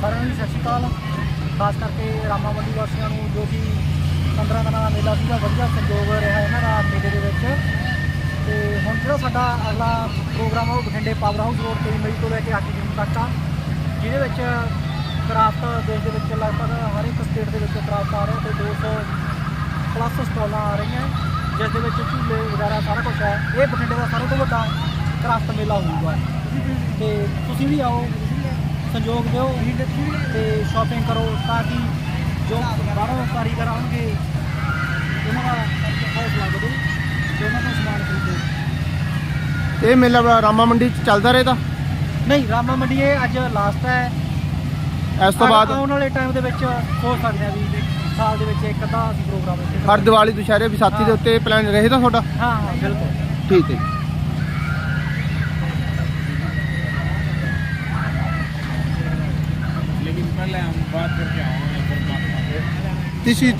ਸਾਰਿਆਂ ਨੂੰ ਸਤਿ ਸ਼੍ਰੀ ਅਕਾਲ। ਖਾਸ ਕਰਕੇ ਰਾਮਾ ਵਾਸੀਆਂ ਨੂੰ ਜੋ ਕਿ 15 ਦਿਨਾਂ ਦਾ ਮੇਲਾ ਸੀਗਾ, ਵਧੀਆ ਸੰਯੋਗ ਰਿਹਾ ਇਹਨਾਂ ਦਾ ਮੇਲੇ ਦੇ ਵਿੱਚ। ਤੇ ਹੁਣ ਜਿਹੜਾ ਸਾਡਾ ਅਗਲਾ ਪ੍ਰੋਗਰਾਮ ਆ, ਉਹ ਬਠਿੰਡੇ ਪਾਵਰ ਹਾਊਸ ਰੋਡ 3 ਮਈ ਤੋਂ ਲੈ ਕੇ 8 ਜੂਨ ਤੱਕ ਆ। ਜਿਹਦੇ ਵਿੱਚ ਕਰਾਫਟ ਦੇਸ਼ ਦੇ ਵਿੱਚ ਲਗਭਗ ਹਰ ਇੱਕ ਸਟੇਟ ਦੇ ਵਿੱਚ ਕਰਾਫਟ ਆ ਰਿਹਾ ਤੇ 200 ਪਲੱਸ ਸਟਾਲਾਂ ਆ ਰਹੀਆਂ ਜਿਸ ਦੇ ਵਿੱਚ ਝੂਲੇ ਵਗੈਰਾ ਸਾਰਾ ਕੁਝ ਹੈ ਇਹ ਬਠਿੰਡੇ ਦਾ ਸਾਰਿਆਂ ਤੋਂ ਵੱਡਾ ਕਰਾਫਟ ਮੇਲਾ ਹੋਊਗਾ। ਤੇ ਤੁਸੀਂ ਵੀ ਆਓ ਸੰਯੋਗ ਦਿਓ ਤੇ ਸ਼ਾਪਿੰਗ ਕਰੋ ਤਾਂ ਕਿ ਜੋ ਬਾਹਰੋਂ ਕਾਰੀਗਰ ਆਉਣਗੇ ਉਹਨਾਂ ਦਾ ਹੌਸਲਾ ਵਧੇ ਤੇ ਉਹਨਾਂ ਤੋਂ ਸਮਾਨ ਖਰੀਦੋ। ਇਹ ਮੇਲਾ ਰਾਮਾ ਮੰਡੀ ਚ ਚੱਲਦਾ ਰਹੇਗਾ ਨਹੀਂ ਰਾਮਾ ਮੰਡੀ ਇਹ ਅੱਜ ਲਾਸਟ ਹੈ। ਇਸ ਤੋਂ ਬਾਅਦ? ਆਉਣ ਵਾਲੇ ਟਾਈਮ ਦੇ ਵਿੱਚ ਹੋ ਸਕਦੇ ਆ ਵੀ ਸਾਲ ਦੇ ਵਿੱਚ ਇੱਕ ਅੱਧਾ ਅਸੀਂ ਪ੍ਰੋਗਰਾਮ ਇੱਥੇ ਹਰ ਦੀਵਾਲੀ ਦੁਸ਼ਹਿਰੇ ਵਿਸਾਖੀ ਦੇ ਉੱਤੇ ਪਲਾਨ ਰਹੇਗਾ ਤੁਹਾਡਾ? ਹਾਂ ਹਾਂ ਬਿਲਕੁਲ। ਠੀਕ ਹੈ ਲੈ ਬਾਤ ਕਰਕੇ ਆਵਾਂਗੇ ਫਿਰ ਬਾਤ ਕਰਾਂਗੇ ਤਿਸੀ